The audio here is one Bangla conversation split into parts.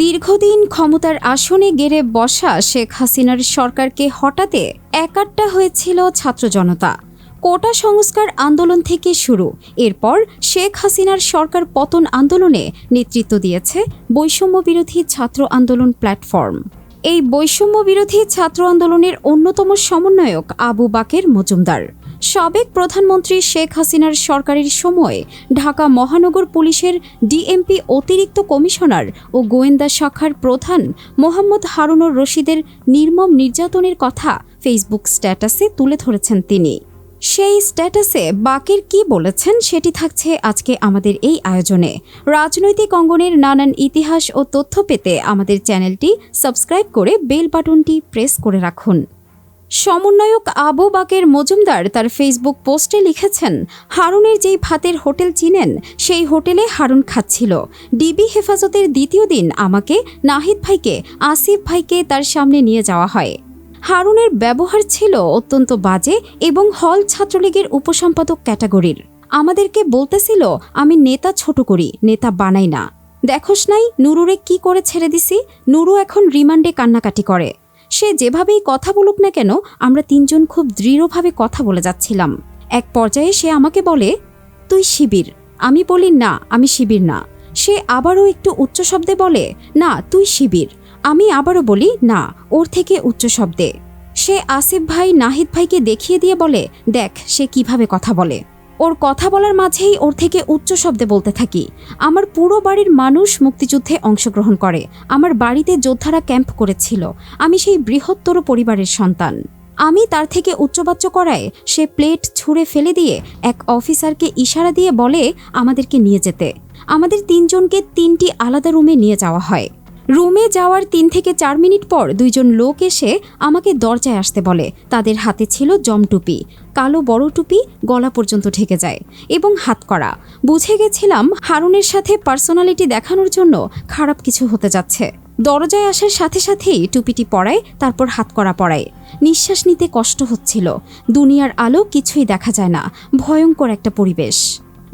দীর্ঘদিন ক্ষমতার আসনে গেড়ে বসা শেখ হাসিনার সরকারকে হঠাতে একাট্টা হয়েছিল ছাত্র জনতা। কোটা সংস্কার আন্দোলন থেকে শুরু। এরপর শেখ হাসিনার সরকার পতন আন্দোলনে নেতৃত্ব দিয়েছে বৈষম্য বিরোধী ছাত্র আন্দোলন প্ল্যাটফর্ম। এই বৈষম্য বিরোধী ছাত্র আন্দোলনের অন্যতম সমন্বয়ক আবু বাকের মজুমদার। সাবেক প্রধানমন্ত্রী শেখ হাসিনার সরকারের সময়ে ঢাকা মহানগর পুলিশের ডিএমপি অতিরিক্ত কমিশনার ও গোয়েন্দা শাখার প্রধান মোহাম্মদ হারুনুর রশিদের নির্মম নির্যাতনের কথা ফেসবুক স্ট্যাটাসে তুলে ধরেছেন তিনি। সেই স্ট্যাটাসে বাকের কি বলেছেন সেটি থাকছে আজকে আমাদের এই আয়োজনে। রাজনৈতিক অঙ্গনের নানান ইতিহাস ও তথ্য পেতে আমাদের চ্যানেলটি সাবস্ক্রাইব করে বেল বাটনটি প্রেস করে রাখুন। সমন্বয়ক আবু বাকের মজুমদার তার ফেসবুক পোস্টে লিখেছেন, হারুনের যেই ভাতের হোটেল চিনেন, সেই হোটেলে হারুন খাচ্ছিল। ডিবি হেফাজতের দ্বিতীয় দিন আমাকে নাহিদ ভাইকে, আসিফ ভাইকে তার সামনে নিয়ে যাওয়া হয়। হারুনের ব্যবহার ছিল অত্যন্ত বাজে এবং হল ছাত্রলীগের উপসম্পাদক ক্যাটাগরির। আমাদেরকে বলতেছিল, আমি নেতা ছোট করি, নেতা বানাই না। দেখোস নাই, নুরুরে কি করে ছেড়ে দিছি? নুরু এখন রিমান্ডে কান্নাকাটি করে। সে যেভাবেই কথা বলুক না কেন, আমরা তিনজন খুব দৃঢ়ভাবে কথা বলে যাচ্ছিলাম। এক পর্যায়ে সে আমাকে বলে, তুই শিবির। আমি বলি, না, আমি শিবির না। সে আবারও একটু উচ্চ শব্দে বলে, না, তুই শিবির। আমি আবারও বলি, না, ওর থেকে উচ্চ শব্দে। সে আসিফ ভাই, নাহিদ ভাইকে দেখিয়ে দিয়ে বলে, দেখ, সে কীভাবে কথা বলে। ওর কথা বলার মাঝেই ওর থেকে উচ্চ শব্দে বলতে থাকি, আমার পুরো বাড়ির মানুষ মুক্তিযুদ্ধে অংশগ্রহণ করে। আমার বাড়িতে যোদ্ধারা ক্যাম্প করেছিল। আমি সেই বৃহত্তর পরিবারের সন্তান। আমি তার থেকে উচ্চবাচ্য করায় সে প্লেট ছুঁড়ে ফেলে দিয়ে এক অফিসারকে ইশারা দিয়ে বলে আমাদেরকে নিয়ে যেতে। আমাদের তিনজনকে তিনটি আলাদা রুমে নিয়ে যাওয়া হয়। রুমে যাওয়ার তিন থেকে চার মিনিট পর দুইজন লোক এসে আমাকে দরজায় আসতে বলে। তাদের হাতে ছিল জমটুপি কালো বড় টুপি, গলা পর্যন্ত ঢেকে যায় এবং হাত করা। বুঝে গেছিলাম হারুনের সাথে পার্সোনালিটি দেখানোর জন্য খারাপ কিছু হতে যাচ্ছে। দরজায় আসার সাথে সাথেই টুপিটি পরায়, তারপর হাত করা পরায়। নিঃশ্বাস নিতে কষ্ট হচ্ছিল। দুনিয়ার আলো কিছুই দেখা যায় না। ভয়ঙ্কর একটা পরিবেশ।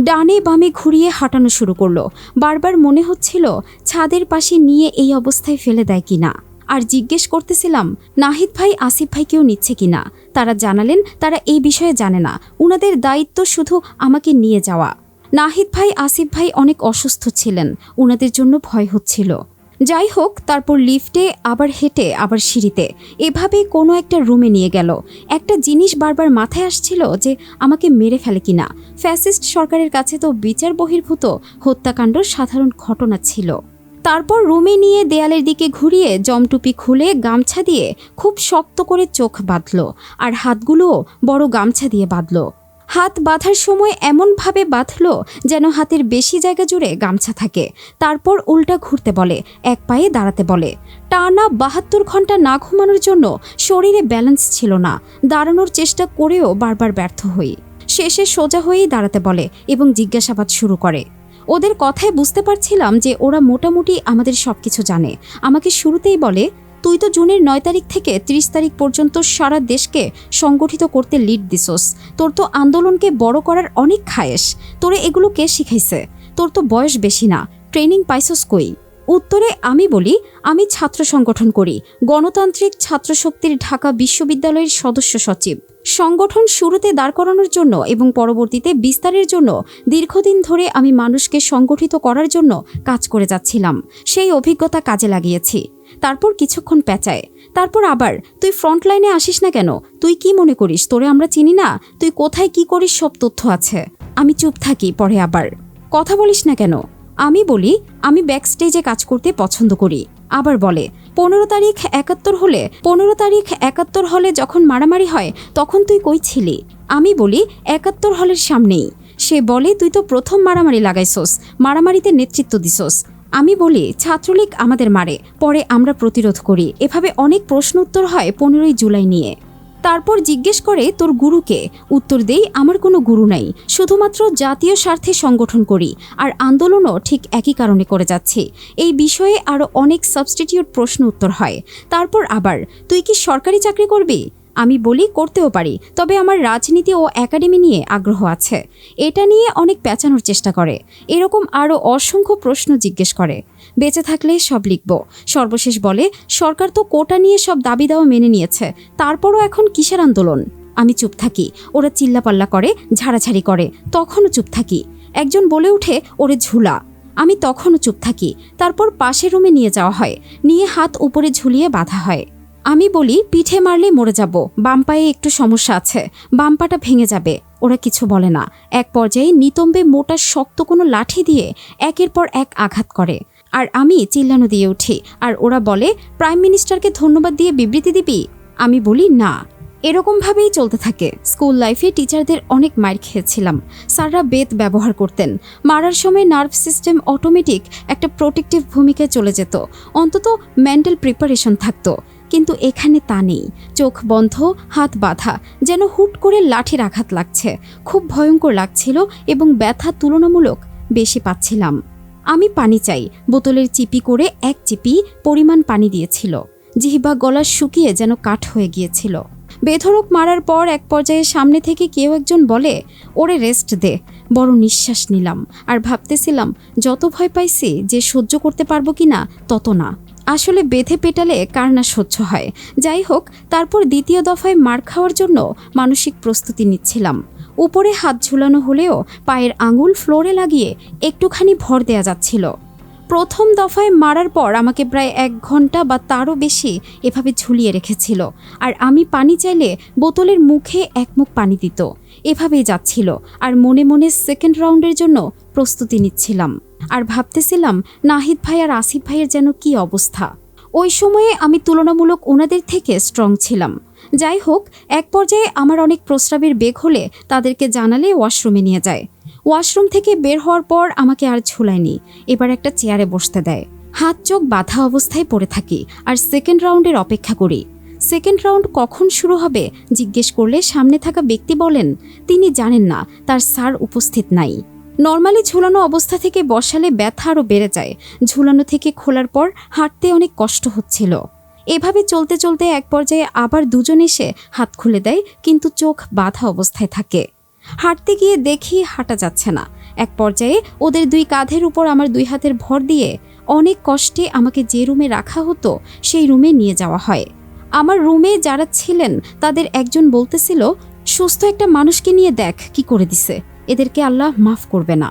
ডানে বামে ঘুরিয়ে হাঁটানো শুরু করল। বারবার মনে হচ্ছিল ছাদের পাশে নিয়ে এই অবস্থায় ফেলে দেয় কিনা। আর জিজ্ঞেস করতেছিলাম, নাহিদ ভাই, আসিফ ভাই কেউ নিচ্ছে কিনা? তারা জানালেন, তারা এই বিষয়ে জানে না। উনাদের দায়িত্ব শুধু আমাকে নিয়ে যাওয়া। নাহিদ ভাই, আসিফ ভাই অনেক অসুস্থ ছিলেন। উনাদের জন্য ভয় হচ্ছিল। যাই হোক তারপর লিফটে, আবার হেঁটে, আবার সিঁড়িতে। এভাবে কোনো একটা রুমে নিয়ে গেল। একটা জিনিস বারবার মাথায় আসছিল যে, আমাকে মেরে ফেলে কিনা। ফ্যাসিস্ট সরকারের কাছে তো বিচার বহির্ভূত, হত্যাকাণ্ড সাধারণ ঘটনা ছিল। তারপর রুমে নিয়ে দেয়ালের দিকে ঘুরিয়ে, জমটুপি খুলে গামছা দিয়ে খুব শক্ত করে চোখ বাঁধল। আর হাতগুলোও বড় গামছা দিয়ে বাঁধল। হাত বাঁধার সময় এমনভাবে বাঁধল যেন হাতের বেশি জায়গা জুড়ে গামছা থাকে। তারপর উল্টা ঘুরতে বলে, এক পায়ে দাঁড়াতে বলে। টানা বাহাত্তর ঘণ্টা না ঘুমানোর জন্য শরীরে ব্যালেন্স ছিল না। দাঁড়ানোর চেষ্টা করেও বারবার ব্যর্থ হই। শেষে সোজা হয়েই দাঁড়াতে বলে এবং জিজ্ঞাসাবাদ শুরু করে। ওদের কথায় বুঝতে পারছিলাম যে ওরা মোটামুটি আমাদের সব কিছু জানে। আমাকে শুরুতেই বলে তুই তো জুনের নয় তারিখ থেকে ত্রিশ তারিখ পর্যন্ত সারা দেশকে সংগঠিত করতে লিড দিছস। তোর তো আন্দোলনকে বড় করার অনেক খায়েশ। তোরে এগুলো কে শিখাইছে? তোর তো বয়স বেশি না। ট্রেনিং পাইছস কই? উত্তরে আমি বলি, আমি ছাত্র সংগঠন করি। গণতান্ত্রিক ছাত্র শক্তির ঢাকা বিশ্ববিদ্যালয়ের সদস্য সচিব। সংগঠন শুরুতে দাঁড় করানোর জন্য এবং পরবর্তীতে বিস্তারের জন্য দীর্ঘদিন ধরে আমি মানুষকে সংগঠিত করার জন্য কাজ করে যাচ্ছিলাম। সেই অভিজ্ঞতা কাজে লাগিয়েছি। তারপর কিছুক্ষণ পেঁচায়। তারপর আবার, তুই ফ্রন্ট লাইনে আসিস না কেন? তুই কি মনে করিস? তোরে আমরা চিনি না? তুই কোথায় কি করিস সব তথ্য আছে। আমি চুপ থাকি পরে আবার। কথা বলিস না কেন? আমি বলি, আমি ব্যাক স্টেজে কাজ করতে পছন্দ করি। আবার বলে, পনেরো তারিখ একাত্তর হলে, পনেরো তারিখ একাত্তর হলে যখন মারামারি হয়, তখন তুই কই ছিলি? আমি বলি, একাত্তর হলের সামনেই। সে বলে, তুই তো প্রথম মারামারি লাগাইছস, মারামারিতে নেতৃত্ব দিছস। আমি বলি, ছাত্রলীগ আমাদের মারে, পরে আমরা প্রতিরোধ করি। এভাবে অনেক প্রশ্ন উত্তর হয় পনেরোই জুলাই নিয়ে। তারপর জিজ্ঞেস করে, তোর গুরুকে? উত্তর দেই, আমার কোনো গুরু নাই। শুধুমাত্র জাতীয় স্বার্থে সংগঠন করি, আর আন্দোলনও ঠিক একই কারণে করে যাচ্ছি। এই বিষয়ে আরও অনেক সাবস্টিটিউট প্রশ্ন উত্তর হয়। তারপর আবার, তুই কি সরকারি চাকরি করবি? আমি বলি, করতেও পারি, তবে আমার রাজনীতি ও একাডেমি নিয়ে আগ্রহ আছে। এটা নিয়ে অনেক পেঁচানোর চেষ্টা করে। এরকম আরও অসংখ্য প্রশ্ন জিজ্ঞেস করে। বেঁচে থাকলে সব লিখব। সর্বশেষ বলে, সরকার তো কোটা নিয়ে সব দাবি দাওয়া মেনে নিয়েছে, তারপরও এখন কিসের আন্দোলন? আমি চুপ থাকি, ওরা চিল্লাপাল্লা করে, ঝাড়াঝাড়ি করে, তখনও চুপ থাকি। একজন বলে উঠে ওরে ঝুলা। আমি তখনও চুপ থাকি, তারপর পাশের রুমে নিয়ে যাওয়া হয়, নিয়ে হাত উপরে ঝুলিয়ে বাঁধা হয়। আমি বলি, পিঠে মারলে মরে যাব, বাম পায়ে একটু সমস্যা আছে, বাম পাটা ভেঙে যাবে। ওরা কিছু বলে না। এক পর্যায়ে নিতম্বে মোটা শক্ত কোনো লাঠি দিয়ে একের পর এক আঘাত করে। আর আমি চিল্লানো দিয়ে উঠি, আর ওরা বলে, প্রাইম মিনিস্টারকে ধন্যবাদ দিয়ে বিবৃতি দিবি? আমি বলি, না। এরকমভাবেই চলতে থাকে। স্কুল লাইফে টিচারদের অনেক মার খেয়েছিলাম। স্যাররা বেত ব্যবহার করতেন। মারার সময় নার্ভ সিস্টেম অটোমেটিক একটা প্রোটেক্টিভ ভূমিকায় চলে যেত। অন্তত মেন্টাল প্রিপারেশন থাকতো। কিন্তু এখানে তা নেই। চোখ বন্ধ, হাত বাঁধা, যেন হুট করে লাঠির আঘাত লাগছে। খুব ভয়ঙ্কর লাগছিল এবং ব্যথা তুলনামূলক বেশি পাচ্ছিলাম। আমি পানি চাই। বোতলের চিপি করে এক চিপি পরিমাণ পানি দিয়েছিল। জিহিবা গলা শুকিয়ে যেন কাঠ হয়ে গিয়েছিল। বেধরক মারার পর এক পর্যায়ে সামনে থেকে কেউ একজন বলে, ওরে রেস্ট দে। বড় নিঃশ্বাস নিলাম আর ভাবতেছিলাম, যত ভয় পাইছি যে সহ্য করতে পারব কি না, তত না। আসলে বেঁধে পেটালে কার না সহ্য হয়। যাই হোক, তারপর দ্বিতীয় দফায় মার খাওয়ার জন্য মানসিক প্রস্তুতি নিচ্ছিলাম। উপরে হাত ঝুলানো হলেও পায়ের আঙুল ফ্লোরে লাগিয়ে একটুখানি ভর দেয়া যাচ্ছিল। প্রথম দফায় মারার পর আমাকে প্রায় এক ঘণ্টা বা তারও বেশি এভাবে ঝুলিয়ে রেখেছিল আর আমি পানি চাইলে বোতলের মুখে এক মুখ পানি দিত। এভাবেই যাচ্ছিল আর মনে মনে সেকেন্ড রাউন্ডের জন্য প্রস্তুতি নিচ্ছিলাম। আর ভাবতেছিলাম, নাহিদ ভাই আর আসিফ ভাইয়ের যেন কি অবস্থা। ওই সময়ে আমি তুলনামূলক ওনাদের থেকে স্ট্রং ছিলাম। যাই হোক, এক পর্যায়ে আমার অনেক প্রস্রাবের বেগ হলে তাদেরকে জানালে ওয়াশরুমে নিয়ে যায়। ওয়াশরুম থেকে বের হওয়ার পর আমাকে আর ঝুলায়নি। এবার একটা চেয়ারে বসতে দেয়। হাত চোখ বাধা অবস্থায় পড়ে থাকি আর সেকেন্ড রাউন্ডের অপেক্ষা করি। সেকেন্ড রাউন্ড কখন শুরু হবে জিজ্ঞেস করলে সামনে থাকা ব্যক্তি বলেন, তিনি জানেন না, তার স্যার উপস্থিত নাই। নর্মালি ঝুলানো অবস্থা থেকে বসালে ব্যথা আরও বেড়ে যায়। ঝুলানো থেকে খোলার পর হাঁটতে অনেক কষ্ট হচ্ছিল। এভাবে চলতে চলতে এক পর্যায়ে আবার দুজন এসে হাত খুলে দেয়, কিন্তু চোখ বাধা অবস্থায় থাকে। হাঁটতে গিয়ে দেখি হাঁটা যাচ্ছে না। এক পর্যায়ে ওদের দুই কাঁধের উপর আমার দুই হাতের ভর দিয়ে অনেক কষ্টে আমাকে যে রুমে রাখা হতো, সেই রুমে নিয়ে যাওয়া হয়। আমার রুমে যারা ছিলেন, তাদের একজন বলতেছিল, সুস্থ একটা মানুষকে নিয়ে দেখ, কি করে দিছে। এদেরকে আল্লাহ মাফ করবে না।